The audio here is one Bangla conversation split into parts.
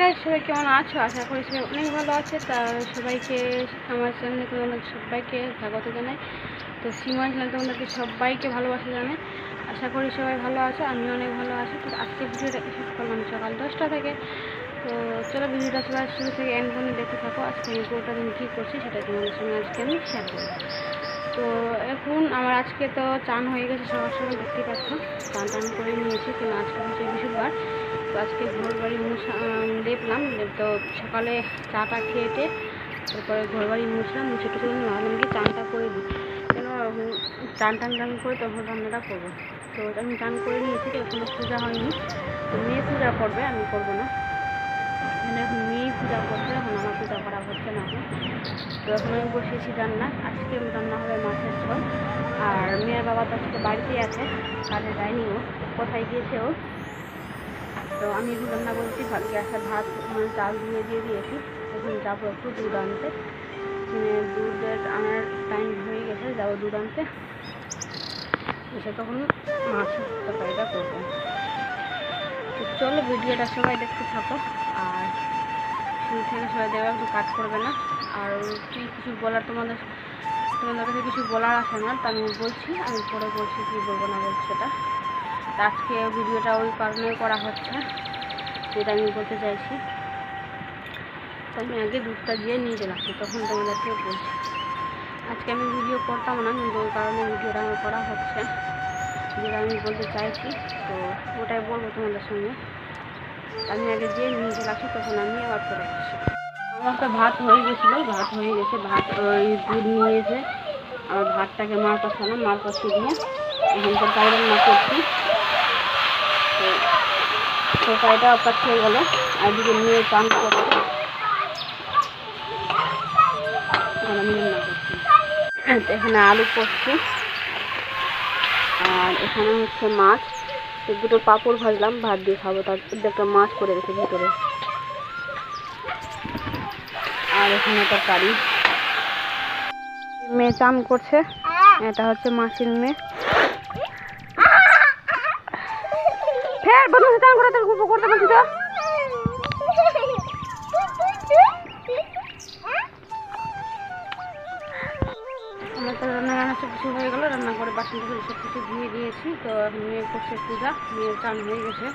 গাইস সবাই কেমন আছো? আশা করি সবাই অনেক ভালো আছে। তা সবাইকে, আমার চ্যানেলে তোমাদের সবাইকে স্বাগত জানাই। তো সীমা চ্যানেল তোমাদেরকে সবাইকে ভালোবাসা জানাই। আশা করি সবাই ভালো আছো আমি অনেক ভালো আছি। তো আজকে ভিডিওটা শেষ করলাম সকাল দশটা থেকে। তো চলো ভিডিওটা সবাই শুরু থেকে এন্ড পর্যন্ত দেখতে থাকো। আজকে আমি পুরোটা দিন কী করছি সেটা তোমাদের সঙ্গে আজকে আমি শেয়ার করব। তো এখন আমার আজকে তো চান হয়ে গেছে, সবার সবাই দেখতে পাচ্ছ চান টান করে নিয়েছি, কিন্তু আজকে হচ্ছে বৃহস্পতিবার। তো আজকে ঘর বাড়ি দেখলাম, তো সকালে চাটা খেয়েটে তারপরে ঘর বাড়ি মুছলাম, মুছে টুকু ভাবলাম কি চানটা করে দিই। কেন চান টান টান করে তখন রান্নাটা করব। তো আমি চান করে নিয়েছি, তো এখনও পূজা হয়নি। তো মেয়ে পূজা করবে, আমি করব না। এখানে এখন মেয়ে পূজা করছে এখন আমার পূজা করা হচ্ছে না। তো এখন আমি বসিয়েছি রান্না, আজকে রান্না হবে মাছের ঝোল। আর মেয়ের বাবা তো আজকে বাড়িতেই আছে, কাজে যায়নি ও, কোথায় গিয়েছে ও? তো আমি এখন রান্না করছি গ্যাসে ভাত মানে চাল ধুয়ে দিয়ে দিয়েছি, এখন যাব একটু দুধ আনতে। মানে দুধের আনার টাইম হয়ে গেছে, যাব দুধ আনতে। এসে তখন মাছের তরকারিটা করব। চলো, ভিডিওটা সবাই দেখতে থাকো, আর থেকে সবাই দেওয়া একটু কাট করবে না। আর কি কিছু বলার তোমাদের তোমাদের কাছে কিছু বলার আছে না, তা আমি বলছি, আমি পরে বলছি কি বলব না বলছি সেটা। আজকে ভিডিওটা ওই কারণে করা হচ্ছে, যেটা আমি বলতে চাইছি। তো আমি আগে দুধটা দিয়ে নিয়ে আসছি তখন তোমাদেরকে বলছি। আজকে আমি ভিডিও করতাম না, কিন্তু ওই কারণে ভিডিওটা আমার করা হচ্ছে, যেটা আমি বলতে চাইছি। তো ওটাই বলব তোমাদের সঙ্গে। আমি আগে যে নিয়ে আসি তখন আমি আবার পরে আসছি আমার তো ভাত হয়ে গেছিল, ভাত হয়ে গেছে, ভাত ওই দুধ নিয়ে এসে আর ভাতটাকে মার কষালাম মার কষে দিয়ে এখন তরকারি রান্না করছি। তো তরকারিটা অপাত হয়ে গেল, আর দিকে নিয়ে চান করছি। এখানে আলু করছি আর এখানে হচ্ছে মাছ। দুটো পাপড় ভাজলাম, ভাত দিয়ে খাব। তার একটা মাছ করে রেখে ভিতরে। আর এখানে একটা তরকারি মেয়ে চান করছে। এটা হচ্ছে মাসির মেয়ে। ফের বন্ধু চান করে তার গল্প করতে বলছি তো। সব ধুয়ে দিয়েছি, তো মেয়ে করছে পূজা, মেয়ের চান হয়ে গেছে।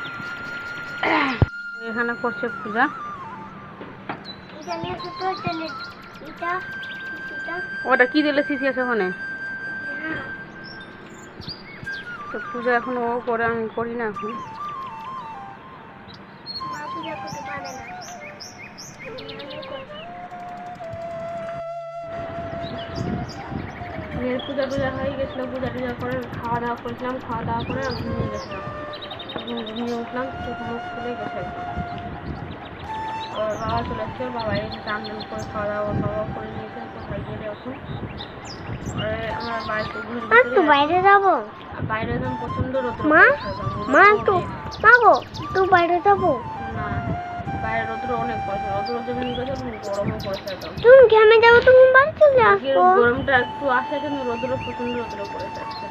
এখানে করছে পূজা। ওটা কি দিলে শিশি আছে ওখানে? তো পূজা এখন ও করে, আমি করি না এখন। মেয়ের পূজা টুজা হয়ে গেছিল পূজা টুজা করে খাওয়া দাওয়া করেছিলাম খাওয়া দাওয়া করে আমি ঘুমিয়ে গেছিলাম। ঘুমিয়ে উঠলাম চোখ মুখ খুলে গেছে আবার বাবা চলে এসছে বাবা এই টান করে খাওয়া দাওয়া খাওয়া করে নিয়েছে কোথায় গেলে এখন আমার বাড়িতে ঘুরে বাইরে যাব? বাইরে একদম প্রচণ্ড রোদ মা? মা একটু মা গো একটু বাইরে যাব? না। বাইরে রোদ্র অনেক পড়েছে রোদ্র যেমন গেছে তেমন গরমও পড়েছে একদম তুমি ঘেমে যাব? তুমি বাড়ি চলে আসো গরমটা একটু আসে কিন্তু রোদ্র প্রচণ্ড রোদ্র পড়েছে আজকে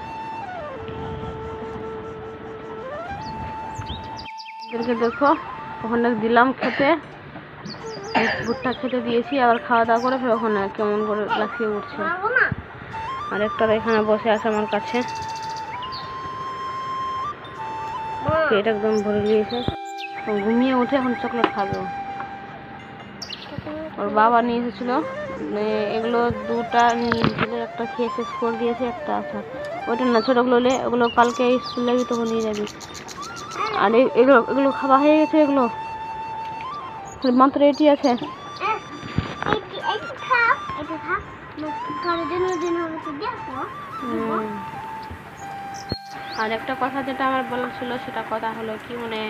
এদেরকে দেখো ওখানে দিলাম খেতে। ভুট্টা খেতে দিয়েছি আবার খাওয়া দাওয়া করে ফের ওখানে কেমন করে লাফিয়ে উঠছে। আর একটা এখানে বসে আছে আমার কাছে। পেট একদম ভরে নিয়েছে ও ঘুমিয়ে উঠে এখন চকলেট খাবে ওর বাবা নিয়ে এসেছিল। মানে এগুলো দুটা নিয়ে একটা খেয়ে শেষ করে দিয়েছে, একটা আছে। ওইটা না, ছোটোগুলো হলে ওগুলো কালকে স্কুল যাবি তখন নিয়ে যাবি। আর এগুলো এগুলো খাওয়া হয়ে গেছে, এগুলো। মাত্র এটি আছে। আর একটা কথা যেটা আমার বলার ছিল, সেটা কথা হলো কি মানে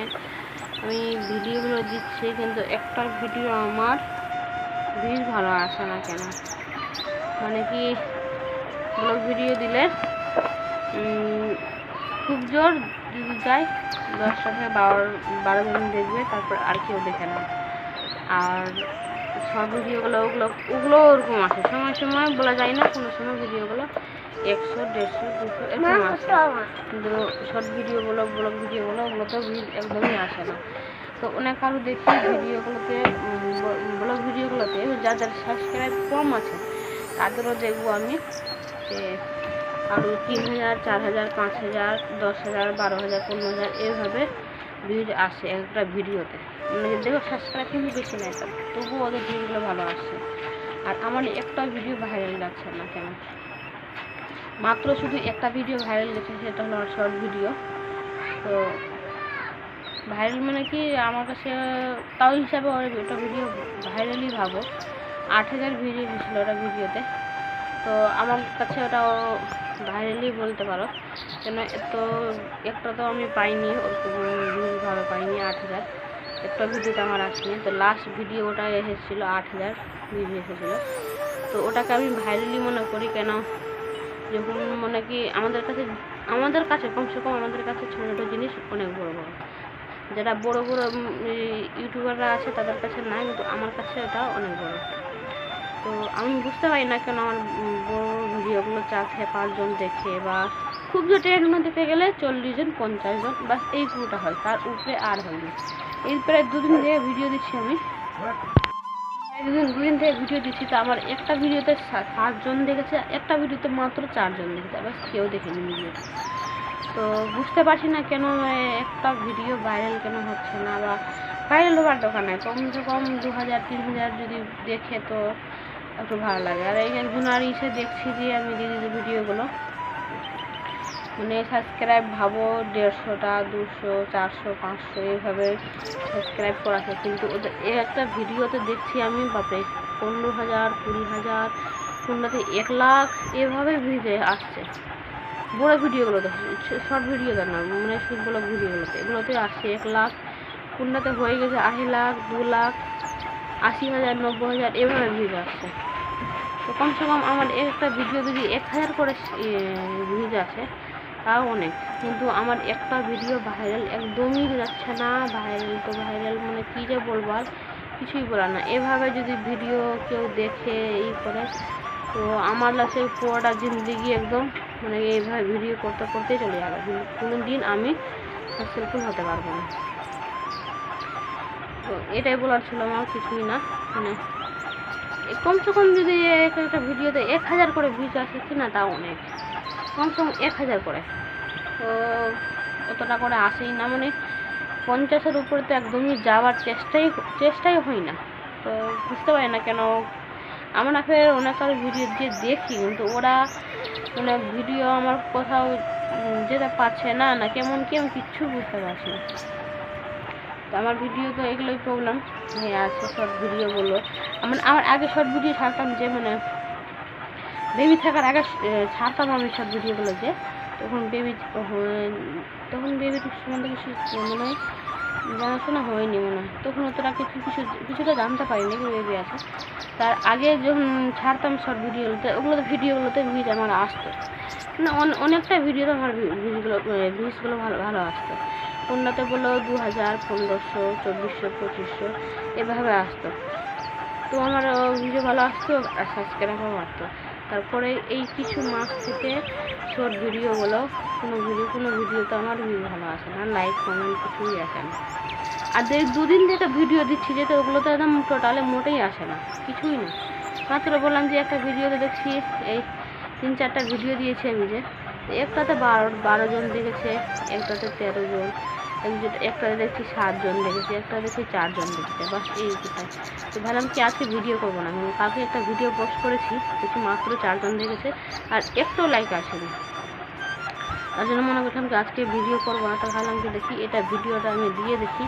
আমি ভিডিওগুলো দিচ্ছি, কিন্তু একটা ভিডিও আমার ভিউজ ভালো আসে না কেন? মানে কি ব্লগ ভিডিও দিলে খুব জোর যদি যায় দশটা থেকে বারো বারো জন দেখবে, তারপর আর কেউ দেখে না। আর সব ভিডিওগুলো, ওগুলো ওগুলো ওরকম আসে। সময় সময় বলা যায় না, কোনো সময় ভিডিওগুলো একশো দেড়শো দুশো এরকম আসে কিন্তু শর্ট ভিডিও বলো ব্লগ ভিডিও বলো ওগুলো তো ভিউজ একদমই আসে না। তো অনেক আরও দেখি ভিডিওগুলোতে ব্লগ ভিডিওগুলোতে যাদের সাবস্ক্রাইব কম আছে তাদেরও দেখব আমি যে আরও তিন হাজার চার হাজার পাঁচ হাজার দশ হাজার বারো হাজার পনেরো হাজার এইভাবে ভিউজ আসে একটা ভিডিওতে মানে দেখো সাবস্ক্রাইব কিন্তু বেশি নেই তার তবুও ওদের ভিউগুলো ভালো আসছে আর আমার একটা ভিডিও ভাইরাল যাচ্ছে না কেন মাত্র শুধু একটা ভিডিও ভাইরাল গেছে, সেটা হলো আমার শর্ট ভিডিও তো ভাইরাল মানে কি, আমার কাছে, তাও হিসাবে ওটা ভিডিও ভাইরালই ভাবো। আট হাজার ভিডিও গেছিল ওটা ভিডিওতে তো আমার কাছে ওটা ভাইরালই বলতে পারো। কেন, এত, একটা তো আমি পাইনি ওরকম ভিউজভাবে পাইনি, আট হাজার। একটা ভিডিওতে আমার আসেনি। তো লাস্ট ভিডিও ওটা এসেছিল আট হাজার ভিডিও এসেছিল। তো ওটাকে আমি ভাইরালি মনে করি, কেন যখন মনে কি আমাদের কাছে আমাদের কাছে, কমসে কম আমাদের কাছে ছোটো ছোটো জিনিস অনেক বড় বড়। যারা বড় বড় ইউটিউবাররা আছে তাদের কাছে নাই, কিন্তু আমার কাছে ওটা অনেক বড়। তো আমি বুঝতে পারি না কেন আমার বড় ভিডিওগুলো চার থেকে পাঁচজন দেখে বা খুব জোটে এগুলো দেখতে গেলে চল্লিশ জন, পঞ্চাশ জন, বাস এই পুরোটা হয়, তার উপরে আর হয়নি এই প্রায় দুদিন থেকে ভিডিও দিচ্ছি আমি। দুদিন থেকে ভিডিও দিচ্ছি তো আমার একটা ভিডিওতে সাতজন দেখেছে, একটা ভিডিওতে মাত্র চারজন দেখেছে বাস কেউ দেখেনি ভিডিও তো বুঝতে পারছি না কেন একটা ভিডিও ভাইরাল কেন হচ্ছে না, বা ভাইরাল হওয়ার দরকার নাই। কমসে কম দু হাজার, তিন হাজার যদি দেখে তো একটু ভালো লাগে। আর এই একজনের ইসে দেখছি যে আমি দিদি ভিডিওগুলো মানে সাবস্ক্রাইব ভাবো দেড়শোটা, দুশো, চারশো, পাঁচশো, এইভাবে সাবস্ক্রাইব করা আছে। কিন্তু ওদের একটা ভিডিওতে দেখছি আমি, বাপরে, পনেরো হাজার, কুড়ি হাজার, কোনটাতে এক লাখ, এভাবে ভিডিও আসছে। বড় ভিডিওগুলোতে, শর্ট ভিডিওতে না মানে শুটগুলো ভিডিওগুলোতে। এগুলোতে আসছে এক লাখ, কোনটাতে হয়ে গেছে আশি লাখ, দু লাখ, আশি হাজার, নব্বই হাজার, এভাবে ভিডিও আসছে। তো কমসে কম আমার একটা ভিডিও যদি এক হাজার করে ভিউজ আছে তাও অনেক। কিন্তু আমার একটা ভিডিও ভাইরাল একদমই যাচ্ছে না ভাইরাল তো ভাইরাল মানে কী যে বলব আর কিছুই বলার না। এভাবে যদি ভিডিও কেউ দেখে এই করে, তো আমার লাসে পুরোটা জিন্দিগি একদম মানে এইভাবে ভিডিও করতে করতেই চলে যাবে। কোনো দিন আমি সাকসেসফুল হতে পারব না। তো এটাই বলার ছিল আমার কিছুই না। মানে কমসে কম যদি এক একটা ভিডিওতে এক হাজার করে ভিউজ আসে কি না তাও অনেক। কমসে কম এক হাজার করে। তো অতটা করে আসেই না মানে পঞ্চাশের উপরে তো একদমই যাওয়ার চেষ্টাই চেষ্টাই হয় না। তো বুঝতে পারি না কেন আমরা ফের অনেক আরও ভিডিও দিয়ে দেখি, কিন্তু ওরা মানে ভিডিও আমার কোথাও যেতে পারছে না না কেমন কি আমি কিচ্ছু বুঝতে পারছি না। তো আমার ভিডিও তো এগুলোই প্রবলেম হ্যাঁ আছে শর্ট ভিডিওগুলো মানে আমার আগে শর্ট ভিডিও ছাড়তাম যে মানে বেবি থাকার আগে ছাড়তাম আমি সব ভিডিওগুলো যে, তখন বেবি তখন বেবির সম্বন্ধে মনে হয় জানাশোনা হয়নি মনে হয়। তখন অতটা কিছু কিছু, কিছুটা জানতে পারিনি কি বেবি আছে। তার আগে যখন ছাড়তাম শর্ট ভিডিওগুলোতে ওগুলোতে ভিডিওগুলোতে ভিউজ আমার আসতো। মানে অন- অনেকটা ভিডিওতে আমার ভিউজগুলো ভিউজগুলো ভালো ভালো আসতো। কোনটাতে বলল দু হাজার পনেরোশো, চব্বিশশো, পঁচিশশো, এভাবে আসতো। তো আমার ভিডিও ভালো আসতো আর সাবস্ক্রাইবও বাড়তো। তারপরে এই কিছু মাস থেকে শর্ট ভিডিওগুলো কোনো ভিডিও কোনো ভিডিওতে আমার ভিউ ভালো আসে না লাইক কমেন্ট কিছুই আসে না। আর যে দুদিন যেটা ভিডিও দিচ্ছি যেতে ওগুলো তো একদম টোটালে মোটেই আসে না, কিছুই না। মাত্র বললাম যে একটা ভিডিওতে দেখছি, এই তিন চারটা ভিডিও দিয়েছি আমি যে, একটাতে বারো বারো জন দেখেছে, একটাতে তেরো জন। একজন- একটাতে দেখছি সাতজন দেখেছে, একটা দেখছি চারজন দেখেছে বাস এই কোথায়? তো ভাবলাম কি আজকে ভিডিও করব না? আমি কালকে একটা ভিডিও পোস্ট করেছি, দেখছি মাত্র চারজন দেখেছে, আর একটু লাইক আসেনি। তার জন্য মনে করলাম কি আজকে ভিডিও করব না? তো ভাবলাম কি দেখি এটা ভিডিওটা আমি দিয়ে দেখি।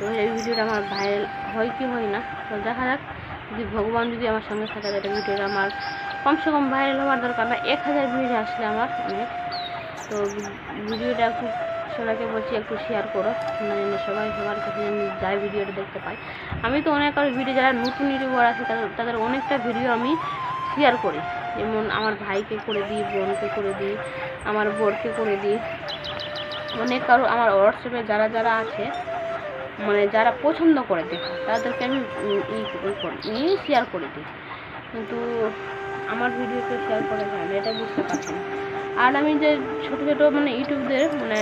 তো এই ভিডিওটা আমার ভাইরাল হয় কি হয় না? তো দেখা যাক, যদি ভগবান যদি আমার সঙ্গে থাকে এটা ভিডিওটা আমার কমসে কম ভাইরাল হওয়ার দরকার না। এক হাজার ভিউজ আসলে আমার অনেক। তো ভিডিওটা একটু সবাইকে বলছি একটু শেয়ার করো। মানে সবাই সবার কাছে যেন যায় ভিডিওটা দেখতে পাই আমি তো অনেক আর ভিডিও যারা নতুন ইউটিউবার আছে, তাদের তাদের অনেকটা ভিডিও আমি শেয়ার করি। যেমন আমার ভাইকে করে দিই, বোনকে করে দিই, আমার বোরকে করে দিই। অনেক কারও আমার হোয়াটসঅ্যাপে যারা যারা আছে মানে যারা পছন্দ করে দেখা, তাদেরকে আমি নিয়ে শেয়ার করে দিই। কিন্তু আমার ভিডিওকে শেয়ার করে যায় না এটা বুঝতে পারছি না। আর আমি যে ছোটো ছোটো মানে ইউটিউবদের মানে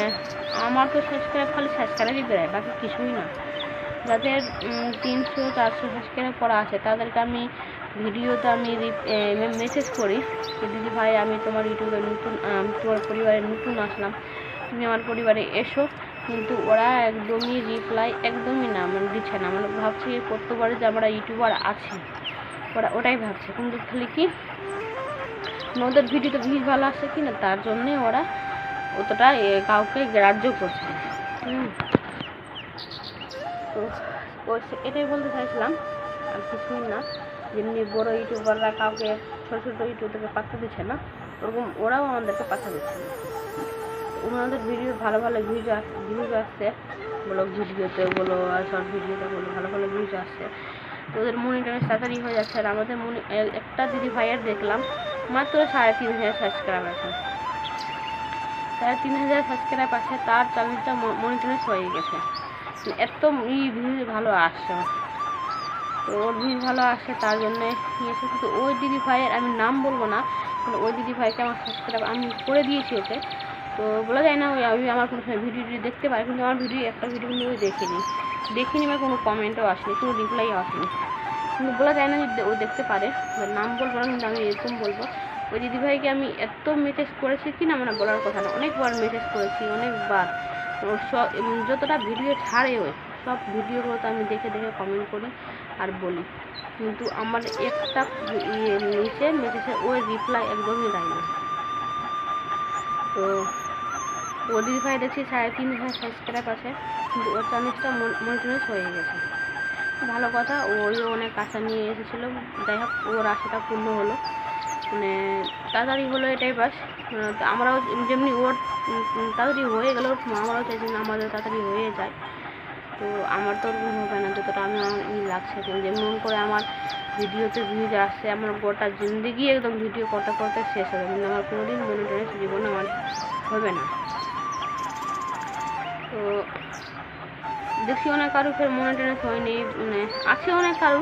আমার তো সাবস্ক্রাইব খালি সাবস্ক্রাইবই বেরোয় বাকি কিছুই না। যাদের তিনশো, চারশো সাবস্ক্রাইব করা আছে, তাদেরকে আমি ভিডিওতে আমি মেসেজ করি দিদি ভাই, আমি তোমার ইউটিউবে নতুন তোমার পরিবারে নতুন আসলাম। তুমি আমার পরিবারে এসো। কিন্তু ওরা একদমই রিপ্লাই একদমই না মানে দিচ্ছে না। মানে ভাবছি করতে পারে যে আমরা ইউটিউবার আছি, ওরা ওটাই ভাবছে। কিন্তু খালি কি ওদের ভিডিওতে ভিউজ ভালো আসছে কি না তার জন্যে ওরা অতটা কাউকে গ্রাহ্য করছে তো এটাই বলতে চাইছিলাম আর কিছুই না। যেমনি বড়ো ইউটিউবাররা কাউকে ছোটো ছোটো ইউটিউবারকে পাত্তা দিচ্ছে না ওরকম ওরাও আমাদেরকে পাত্তা দিচ্ছে না। ওনাদের ভিডিও ভালো ভালো ভিউজ ভিউজ আসছে বলো ভিডিওতে বলো আর শর্ট ভিডিওতে বলো ভালো ভালো ভিউজ আসছে। তো ওদের মনিটরে তাড়াতাড়ি হয়ে যাচ্ছে আর আমাদের মনি একটা দিদি ভাইয়ের দেখলাম মাত্র সাড়ে তিন হাজার সাবস্ক্রাইব আছে। সাড়ে তিন হাজার সাবস্ক্রাইব আছে তার চ্যানেলটা মনিটরেজ হয়ে গেছে। এত ই ভালো আসছে তো ওর ভিউজ ভালো আসে তার জন্য নিয়েছে কিন্তু ওই দিদি ভাইয়ের আমি নাম বলব না, কিন্তু ওই দিদি ভাইকে আমার সাবস্ক্রাইব আমি করে দিয়েছি ওকে। তো বলা যায় না, ওই আমি আমার কোনো ভিডিও দেখতে পারি কিন্তু আমার ভিডিও একটা ভিডিও কিন্তু দেখিনি দেখিনি বা কোনো কমেন্টও আসেনি, কোনো রিপ্লাইও আসেনি। কিন্তু বলা যায় না যে ও দেখতে পারে নাম বলব না, কিন্তু আমি এরকম বলব। ওই দিদিভাইকে আমি এত মেসেজ করেছি, কি না মানে বলার কথা না, অনেকবার মেসেজ করেছি, অনেকবার। সব যতটা ভিডিও ছাড়ে ওই সব ভিডিওগুলোতে আমি দেখে দেখে কমেন্ট করি আর বলি। কিন্তু আমার একটা ইয়ে নিচে মেসেজে ওই রিপ্লাই একদমই দেয় না। তো ও দিদিভাই দেখছি সাড়ে তিন হাজার সাবস্ক্রাইব আছে, কিন্তু ওর চ্যানেলটা মনিটরাইজ হয়ে গেছে। ভালো কথা, ওই অনেক আশা নিয়ে এসেছিল। যাই হোক, ওর আশাটা পূর্ণ হলো। মানে তাড়াতাড়ি হলো এটাই বাস আমরাও যেমনি ওর তাড়াতাড়ি হয়ে গেল আমরাও চাইছি না আমাদের তাড়াতাড়ি হয়ে যায়। তো আমার তো ওরকম হবে না, যতটা আমি ই লাগছে যেমন করে আমার ভিডিওতে ভিউজ আসছে, আমার গোটা জিন্দগি একদম ভিডিও করতে করতে শেষ হবে কিন্তু আমার কোনোদিন মনিটরাইজ জীবনে আমার হবে না। তো দেখি অনেক কারু ফের মনিটরাইজ হয়নি মানে আছে অনেক কারু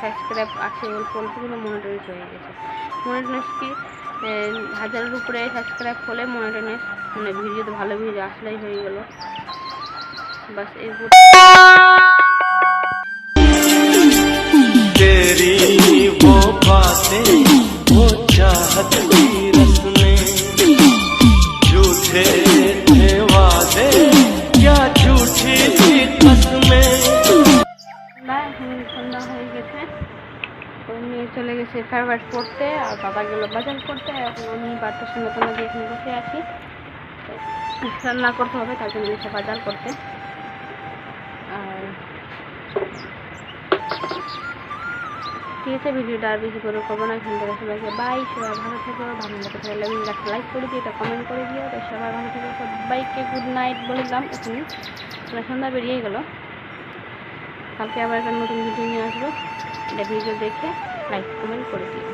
সাবস্ক্রাইব আছে অল্প অল্প কিন্তু মনিটরাইজ হয়ে গেছে মনিটরাইজ কি এ, হাজারের উপরে সাবস্ক্রাইব হলে মনিটরাইজ মানে ভিডিওতে ভালো ভিউজ আসলেই হয়ে গেল বাস এই तेरी वो बातें वो चाहत ফেভারিট পড়তে আর বাবা গেল বাজার করতে এখন আমি বাচ্চার সঙ্গে তোমার দিয়ে এখানে বসে আছি। রান্না করতে হবে, তার জন্য এসে বাজার করতে। আর ঠিক আছে, ভিডিওটা আর বেশি করে করব না। এখান থেকে সবাইকে বাই সবাই ভালো থেকো। ভালো লাগে তাহলে আমি একটা লাইক করে দিই এটা কমেন্ট করে দিও। তো সবাই ভালো থেকো, সবাইকে গুড নাইট বলে দিলাম এখানে সন্ধ্যা বেরিয়ে গেলো। কালকে আবার একটা নতুন ভিডিও নিয়ে আসব। এটা ভিডিও দেখে। লাইক কমেন্ট করে দিও।